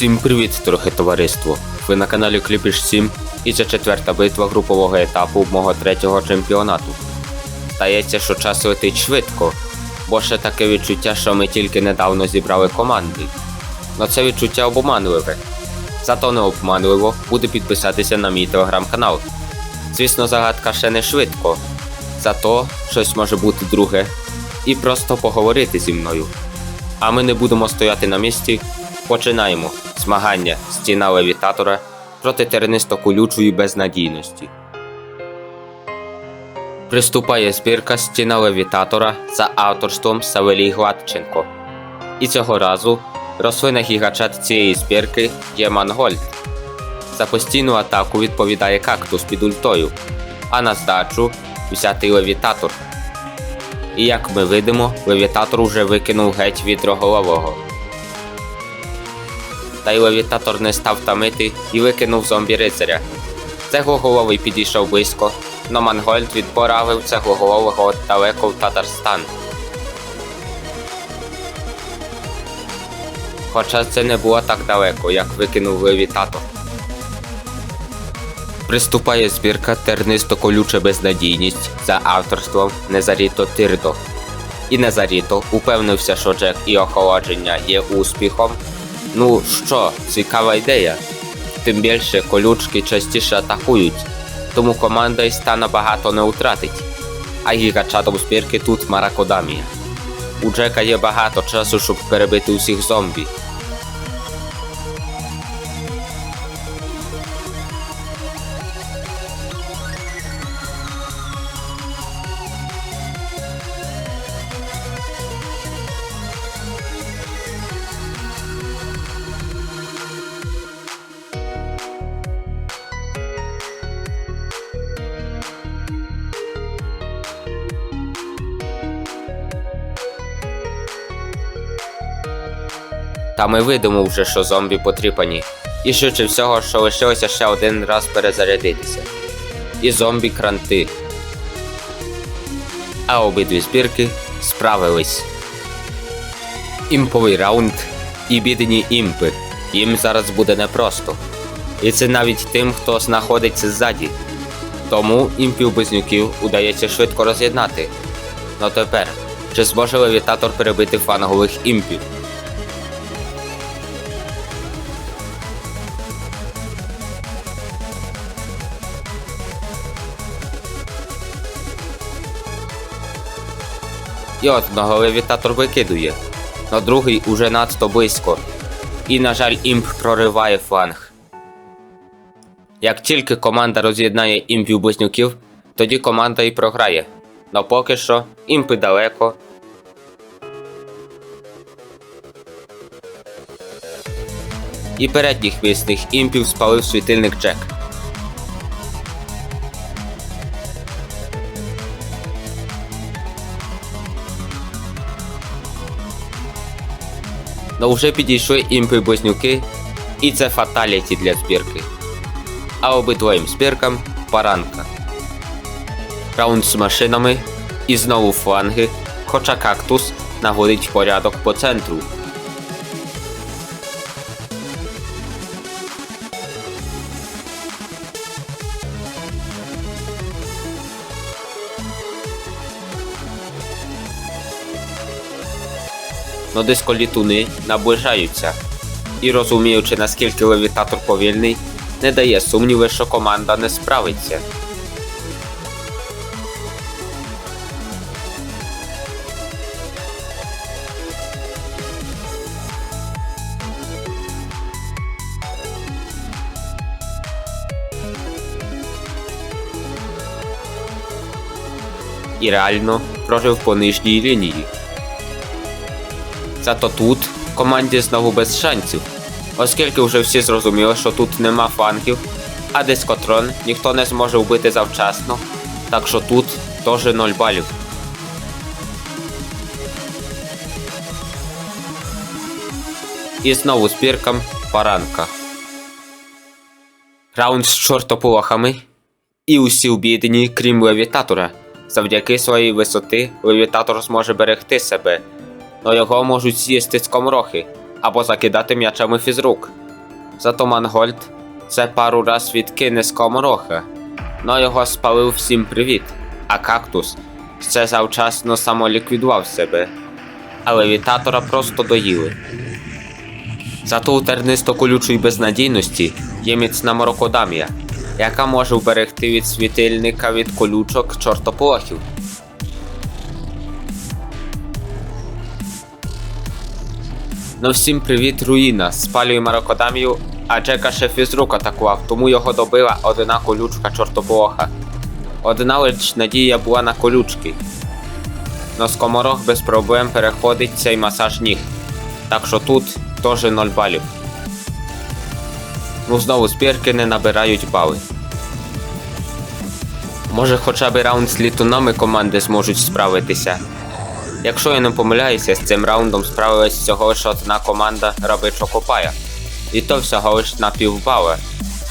Усім привіт, дороге товариство! Ви на каналі Кліпіш 7 і це четверта битва групового етапу мого третього чемпіонату. Здається, що час летить швидко, бо ще таке відчуття, що ми тільки недавно зібрали команди. Но це відчуття обманливе. Зато не обманливо буде підписатися на мій телеграм-канал. Звісно, загадка ще не швидко, зато щось може бути друге, і просто поговорити зі мною. А ми не будемо стояти на місці. Починаємо змагання стіна левітатора проти тернисто колючої безнадійності. Приступає збірка стіна левітатора за авторством Савелій Гладченко. І цього разу рослина гігачат цієї збірки є Мангольд. За постійну атаку відповідає кактус під ультою, а на здачу взятий левітатор. І як ми видимо, левітатор уже викинув геть відроголового. Та й левітатор не став тамити і викинув зомбі рицаря. Цеглоголовий підійшов близько, но Мангольд відпоравив цеглоголового далеко в Татарстан. Хоча це не було так далеко, як викинув левітатор. Приступає збірка тернисто колюча безнадійність за авторством Незаріто Тирдо. І Незаріто упевнився, що Джек і охолодження є успіхом. Ну що, цікава ідея. Тим більше колючки частіше атакують, тому команда й стана набагато не втратить. А гігачатом збірки тут Маракодамія. У Джека є багато часу, щоб перебити усіх зомбі. Та ми видимо вже, що зомбі потріпані. І швидше всього, що лишилося ще один раз перезарядитися. І зомбі кранти. А обидві збірки справились. Імповий раунд і бідні імпи. Їм зараз буде непросто. І це навіть тим, хто знаходиться ззаді. Тому імпів близнюків удається швидко роз'єднати. Ну тепер, чи зможе левітатор перебити фангових імпів? І одного левітатор викидує, но другий уже надто близько. І, на жаль, імп прориває фланг. Як тільки команда роз'єднає імпів близнюків, тоді команда і програє. Но поки що імпи далеко. І передніх місних імпів спалив світильник Джек. Но вже підійшли імпи близнюки, і це фаталіті для збірки. А обидвоїм збіркам паранка. Раунд з машинами і знову фланги, хоча кактус наводить порядок по центру. Но дисколітуни наближаються. І розуміючи, наскільки левітатор повільний, не дає сумніви, що команда не справиться. І реально прожив по нижній лінії. Зато тут команді знову без шансів, оскільки вже всі зрозуміли, що тут нема флангів, а дискотрон ніхто не зможе вбити завчасно, так що тут теж 0 балів. І знову збіркам паранка. Раунд з чортополохами. І усі обідені, крім левітатора. Завдяки своїй висоти левітатор зможе берегти себе, но його можуть з'їсти скомрохи або закидати м'ячами фізрук. Зато Мангольд це пару раз відкине скомороха, но його спалив всім привіт, а кактус ще завчасно самоліквідував себе, а левітатора просто доїли. Зато у тернисто колючої безнадійності є міцна морокодам'я, яка може вберегти від світильника від колючок чортополохів. Ну всім привіт, руїна. Спалює Марокодамію, а Джека ще фізрук атакував, тому його добила одна колючка чортоболоха. Одна лиш надія була на колючки. Но без проблем переходить цей масаж ніг. Так що тут теж 0 балів. Ну знову збірки не набирають бали. Може хоча б раунд з літунами команди зможуть справитися. Якщо я не помиляюся, з цим раундом справилась всього лише одна команда Рабичо Копая. І то всього лиш на півбала.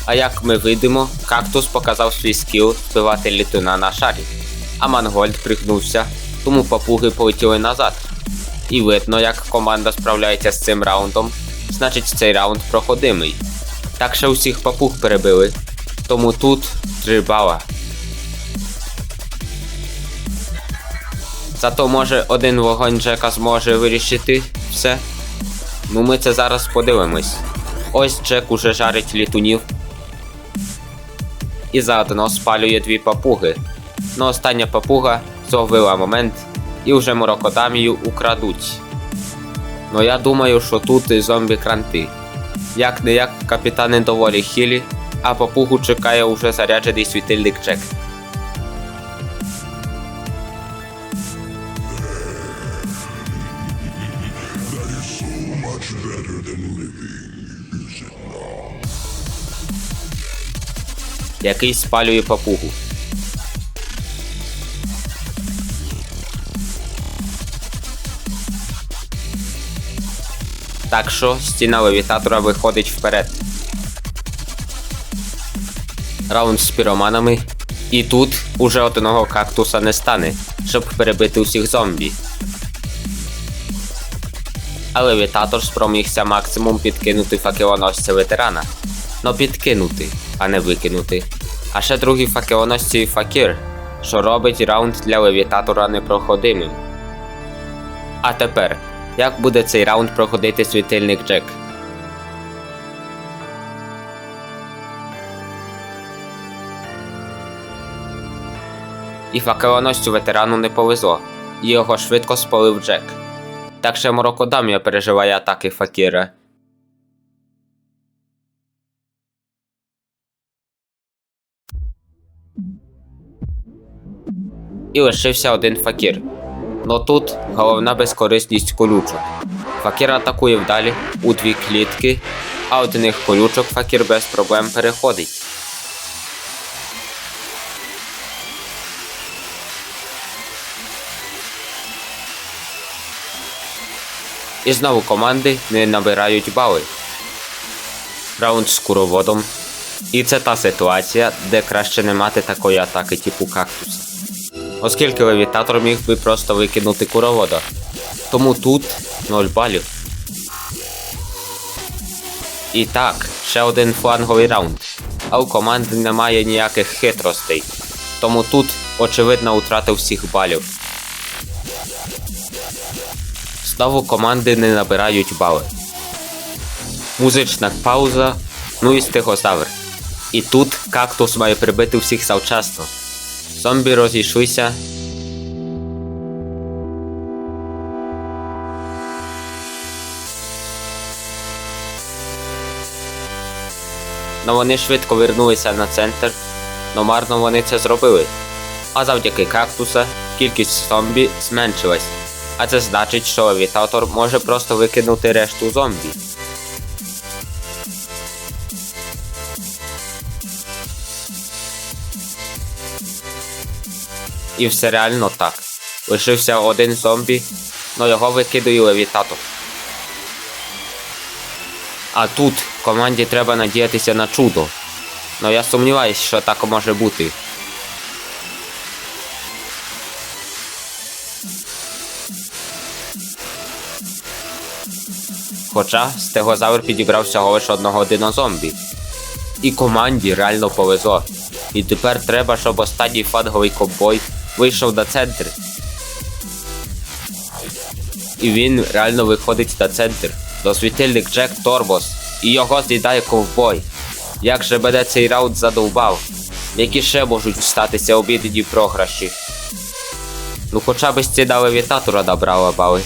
А як ми видимо, кактус показав свій скіл збивати літуна на шарі. А Мангольд пригнувся, тому папуги полетіли назад. І видно, як команда справляється з цим раундом, значить цей раунд проходимий. Так що усіх папуг перебили. Тому тут 3 бала. Зато може один вогонь Джека зможе вирішити все. Ну ми це зараз подивимось. Ось Джек уже жарить літунів. І заодно спалює дві папуги. Но остання папуга зловила момент і вже морокодамію украдуть. Ну я думаю, що тут і зомбі кранти. Як не як капітани доволі хілі, а папугу чекає уже заряджений світильник Джек. Який спалює папугу. Так що стіна левітатора виходить вперед. Раунд з піроманами. І тут уже одного кактуса не стане, щоб перебити усіх зомбі. А левітатор спромігся максимум підкинути факелоносця ветерана. Но підкинути, а не викинути. А ще другий факелоносці факір, що робить раунд для левітатора непроходимим. А тепер, як буде цей раунд проходити світильник Джек? І факелоносцю ветерану не повезло, і його швидко спалив Джек. Так що Морокодам'я переживає атаки факіра. І лишився один факір. Но тут головна безкорисність колючок. Факір атакує вдалі у дві клітки, а одних колючок факір без проблем переходить. І знову команди не набирають бали. Раунд з куроводом. І це та ситуація, де краще не мати такої атаки типу кактуса. Оскільки левітатор міг би просто викинути куровода. Тому тут 0 балів. І так, ще один фланговий раунд. А у команди немає ніяких хитростей. Тому тут, очевидно, втратив всіх балів. Знову команди не набирають бали. Музична пауза, ну і стегозавр. І тут кактус має прибити всіх завчасно. Зомбі розійшлися. Но вони швидко вернулися на центр, но марно вони це зробили. А завдяки кактуса кількість зомбі зменшилась. А це значить, що левітатор може просто викинути решту зомбі. І все реально так. Лишився один зомбі, но його викидує левітатор. А тут команді треба надіятися на чудо. Но я сумніваюсь, що так може бути. Хоча стегозавр підібрав всього лише одного динозомбі. І команді реально повезло. І тепер треба, щоб останній фанговий ковбой вийшов на центр. І він реально виходить на центр. До світильник Джек Торбос. І його з'їдає ковбой. Як же мене цей раунд задовбав? Які ще можуть статися обідні програші? Ну хоча б стіна левітатора набрала бали.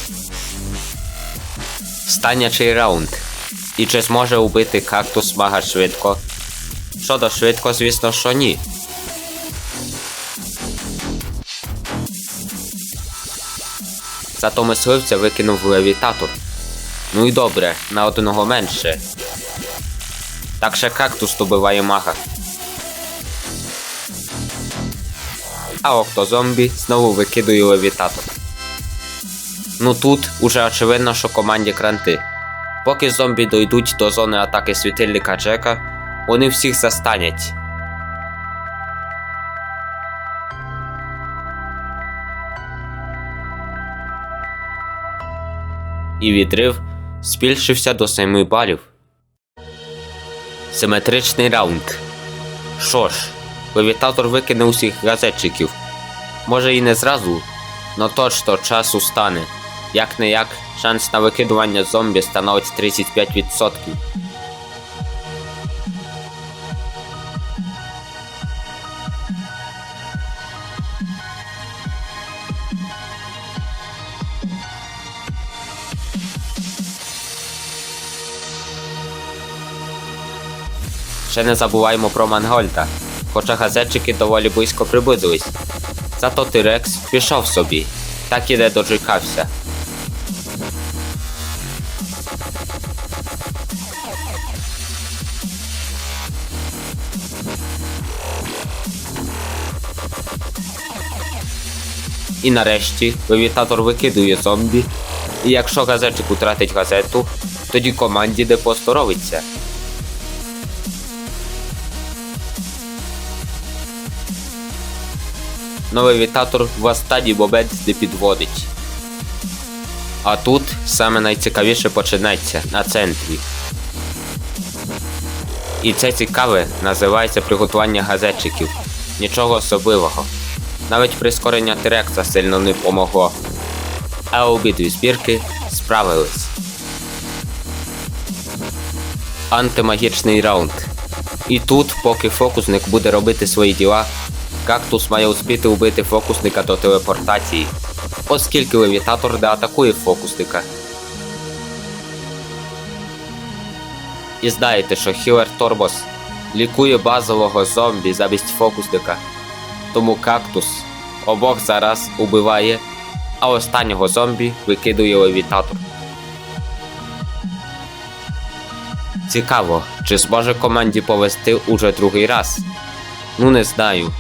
Станячий раунд. І чи зможе убити кактус мага швидко? Щодо швидко, звісно, що ні. Зато мисливця викинув левітатор. Ну і добре, на одного менше. Так ще кактус добиває мага. А октозомбі знову викидує левітатор. Ну тут уже очевидно, що команді кранти. Поки зомбі дойдуть до зони атаки світильника Джека, вони всіх застанять. І відрив збільшився до 7 балів. Симетричний раунд. Що ж, левітатор викине усіх газетчиків. Може і не зразу, но точно часу стане. Як не як, шанс на викидування зомбі становить 35%. Ще не забуваємо про Мангольда, хоча газетчики доволі близько приблизились. Зато Тирекс пішов собі, так і не дочекався. І нарешті левітатор викидує зомбі, і якщо газетчик втратить газету, тоді команді де посторовиться. Новий вітатор в останній момент не підводить. А тут саме найцікавіше починається на центрі. І це цікаве називається приготування газетчиків. Нічого особливого. Навіть прискорення Терекса сильно не помогло. А обидві збірки справились. Антимагічний раунд. І тут, поки фокусник буде робити свої діла, кактус має успіти убити фокусника до телепортації, оскільки левітатор не атакує фокусника. І знаєте, що Хілер Торбос лікує базового зомбі замість фокусника. Тому кактус обох зараз убиває, а останнього зомбі викидує левітатор. Цікаво, чи зможе команді повести уже другий раз? Ну не знаю.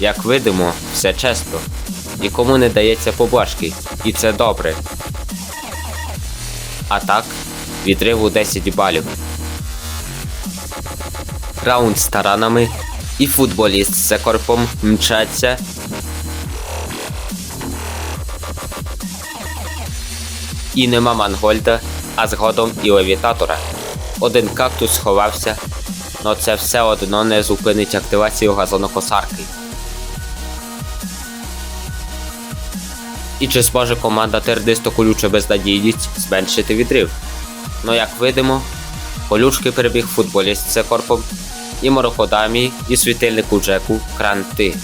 Як видимо, все чесно. Нікому не дається поблажки, і це добре. А так, відриву 10 балів. Раунд з таранами, і футболіст з секорпом мчаться. І нема Мангольда, а згодом і левітатора. Один кактус сховався, но це все одно не зупинить активацію газонокосарки. І чи зможе команда тердисто колюче безнадійність зменшити відрив? Ну як видимо, колючки перебіг футболіст з секорпом і Морокодамі, і світильнику Джеку кранти.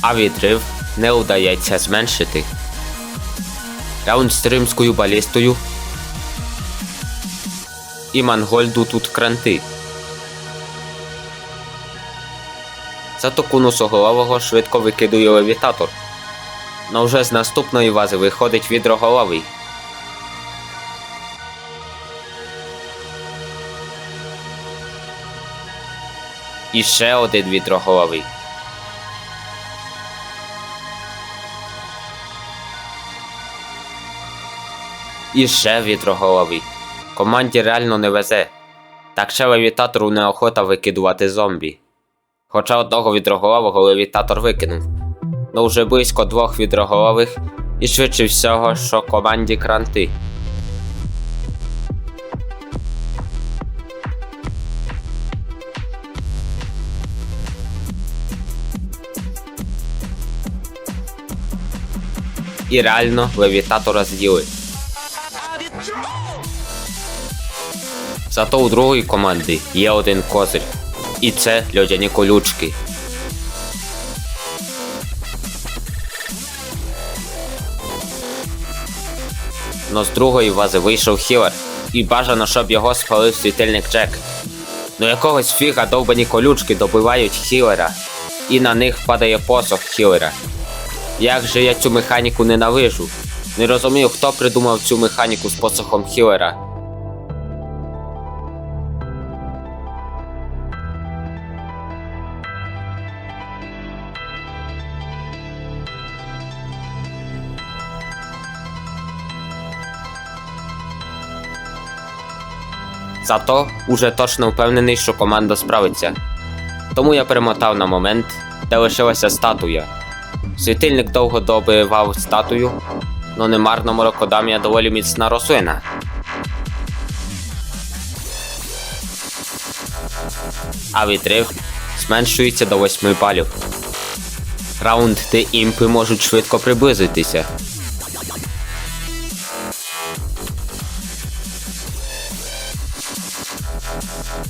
А відрив не вдається зменшити. Раунд з римською балістою. І Мангольду тут кранти. Зато кунусоголового швидко викидує левітатор. Но вже з наступної вази виходить відроголовий. І ще один відроголовий. І ще відроголовий. Команді реально не везе. Так ще левітатору неохота викидувати зомбі. Хоча одного відроголового левітатор викинув. Ну вже близько двох відроголових І швидше всього, що команді кранти. І реально левітатора з'їли. Зато у другої команди є один козир. І це льодяні колючки. Но з другої вази вийшов хілер, і бажано, щоб його спалив світильник Джек. Ну якогось фіга довбані колючки добивають хілера, і на них падає посох хілера. Як же я цю механіку ненавижу? Не розумію, хто придумав цю механіку з посохом хілера. Зато уже точно впевнений, що команда справиться. Тому я перемотав на момент, де лишилася статуя. Світильник довго добивав статую, но немарно морокодамія доволі міцна рослина. А відрив зменшується до 8 балів. Раунд, де імпи можуть швидко приблизитися.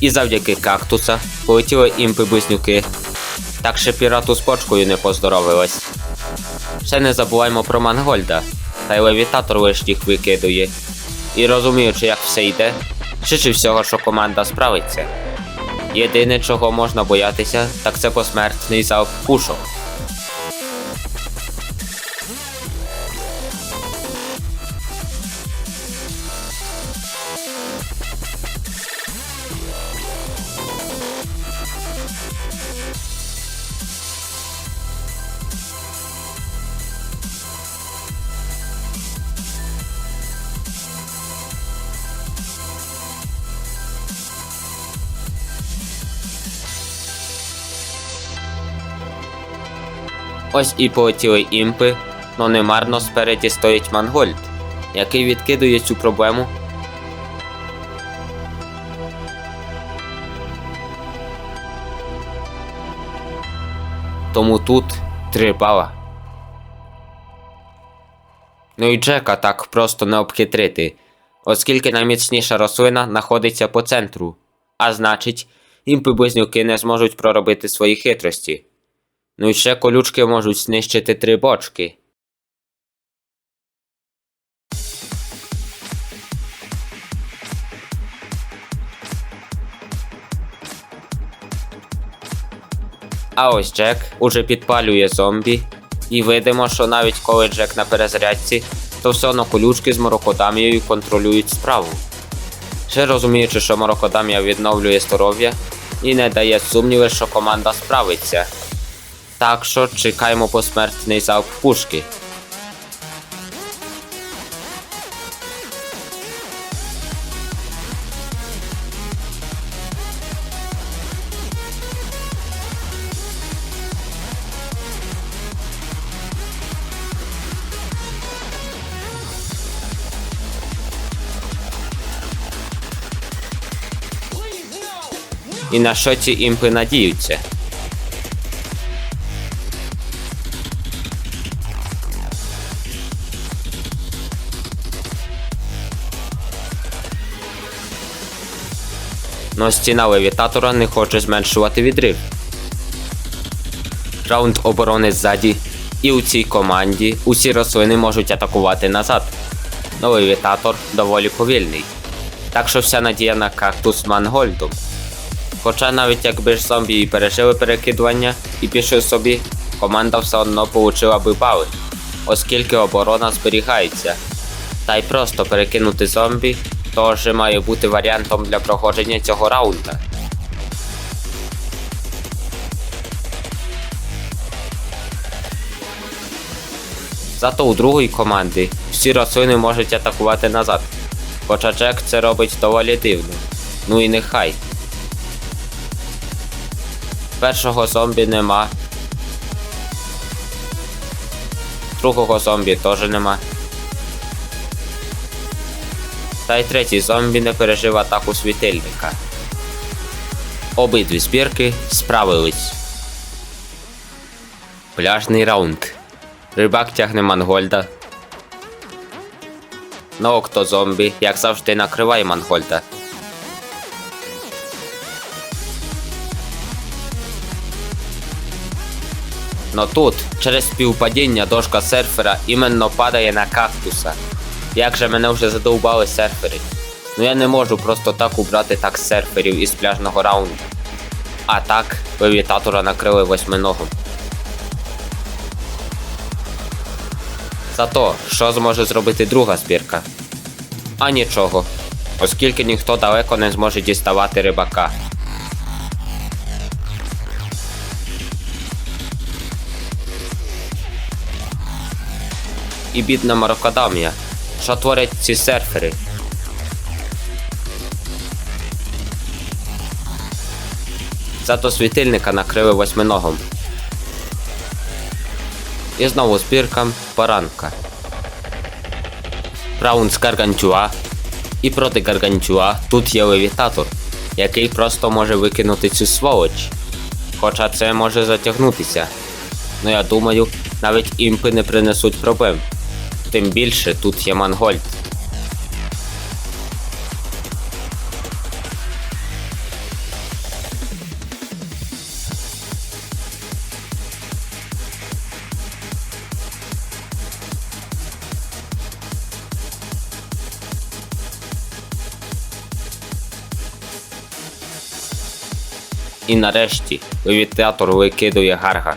І завдяки кактуса полетіли імпи близнюки. Так ще пірату з почкою не поздоровилась. Ще не забуваємо про Мангольда, та й левітатор лиш їх викидує. І розуміючи, як все йде, чи всього, що команда справиться. Єдине, чого можна боятися, так це посмертний залп пушок. Ось і полетіли імпи, но немарно спереді стоїть Мангольд, який відкидує цю проблему. Тому тут три бала. Ну і Джека так просто не обхитрити, оскільки найміцніша рослина знаходиться по центру, а значить, імпи близнюки не зможуть проробити свої хитрості. Ну і ще колючки можуть знищити три бочки. А ось Джек уже підпалює зомбі, і видимо, що навіть коли Джек на перезарядці, то все одно колючки з морокодамією контролюють справу. Ще розуміючи, що морокодамія відновлює здоров'я і не дає сумніви, що команда справиться. Так що чекаємо посмертний залп пушки. І на що ці імпи надіються? Но стіна левітатора не хоче зменшувати відрив. Раунд оборони ззаді, і у цій команді усі рослини можуть атакувати назад. Но левітатор доволі повільний. Так що вся надія на кактус Мангольдом. Хоча навіть якби ж зомбі і пережили перекидування і пішли собі, команда все одно получила би бали, оскільки оборона зберігається. Та й просто перекинути зомбі теж має бути варіантом для проходження цього раунда. Зато у другої команди всі рослини можуть атакувати назад. Хоча Джек це робить доволі дивно. Ну і нехай. Першого зомбі нема. другого зомбі теж нема. Та й третій зомбі не пережив атаку світильника. Обидві збірки справились. Пляжний раунд. Рибак тягне Мангольда. Ноокто зомбі, як завжди, накриває Мангольда. Но тут, через співпадіння, дошка серфера іменно падає на кактуса. Як же мене вже задовбали серфери. Ну я не можу просто так убрати так серферів із пляжного раунду. А так, левітатора накрили восьминогом. Зато, що зможе зробити друга збірка? А нічого, оскільки ніхто далеко не зможе діставати рибака. І бідна Марокадамія. Що творять ці серфери? Зато світильника накрили восьминогом. І знову збірка поранка. Раунд з Гаргантюа. І проти Гаргантюа тут є левітатор, який просто може викинути цю сволоч. Хоча це може затягнутися. Ну я думаю, навіть імпи не принесуть проблем. Тим більше тут є Мангольд. І нарешті левітатор викидує Гарга.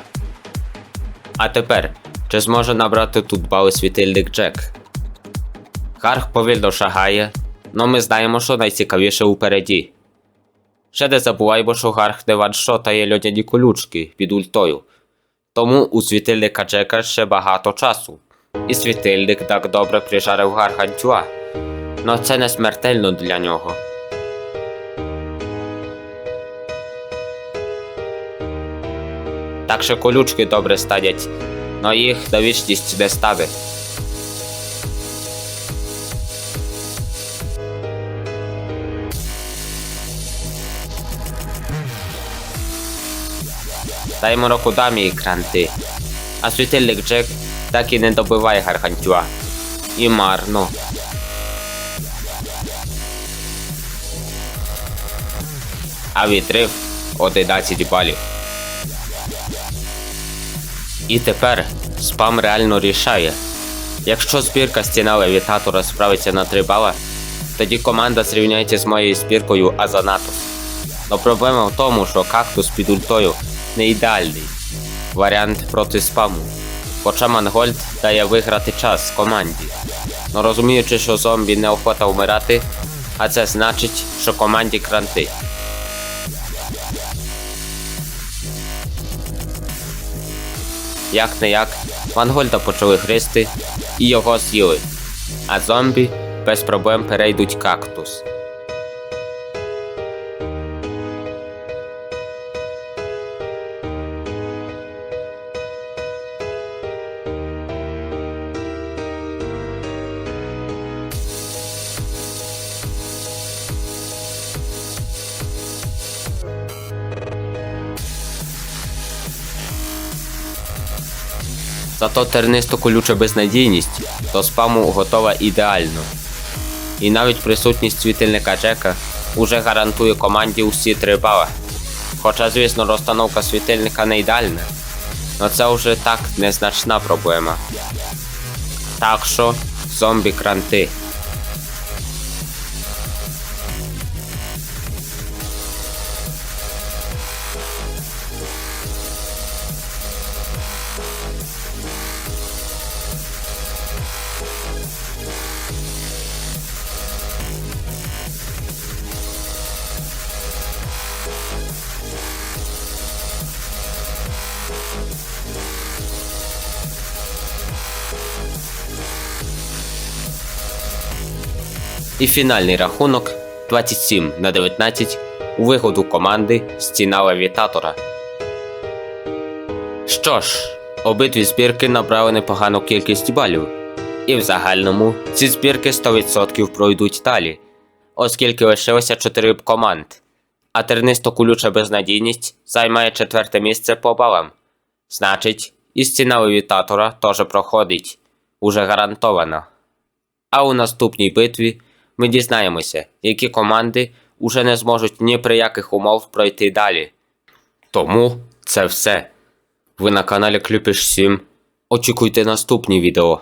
А тепер, чи зможе набрати тут бали світильник Джек? Гарг повільно шагає, но ми знаємо, що найцікавіше упереді. Ще не забуваймо, що Гарг не ваншотає льодяні колючки під ультою. Тому у світильника Джека ще багато часу. І світильник так добре прижарив Гаргантюа. Но це не смертельно для нього. Так що колючки добре стадять, но їх на вічність не ставить. Даємо року дамі і кранти. А світильник Джек так і не добиває гаргантюа. І марно. А відрив 11 балів. І тепер спам реально рішає. Якщо збірка стіна левітатора справиться на 3 бала, тоді команда зрівняється з моєю збіркою Азанатус. Но проблема в тому, що кактус під ультою не ідеальний варіант проти спаму. Хоча Мангольд дає виграти час команді. Но розуміючи, що зомбі не охота вмирати, а це значить, що команді кранти. Як не як, Мангольда почали гризти і його з'їли, а зомбі без проблем перейдуть кактус. Зато тернисто колюча безнадійність до спаму готова ідеально. І навіть присутність світильника Джека уже гарантує команді усі три бала. Хоча, звісно, розстановка світильника не ідеальна, але це вже так незначна проблема. Так що, зомбі кранти. І фінальний рахунок 27 на 19 у вигоду команди стіна левітатора. Що ж, Обидві збірки набрали непогану кількість балів. І в загальному ці збірки 100% пройдуть далі, оскільки лишилося 4 команд. А тернисто колюча безнадійність займає четверте місце по балам. Значить, і стіна левітатора теж проходить, уже гарантовано. А у наступній битві ми дізнаємося, які команди уже не зможуть ні при яких умов пройти далі. Тому це все. Ви на каналі Клюпіш 7. Очікуйте наступні відео.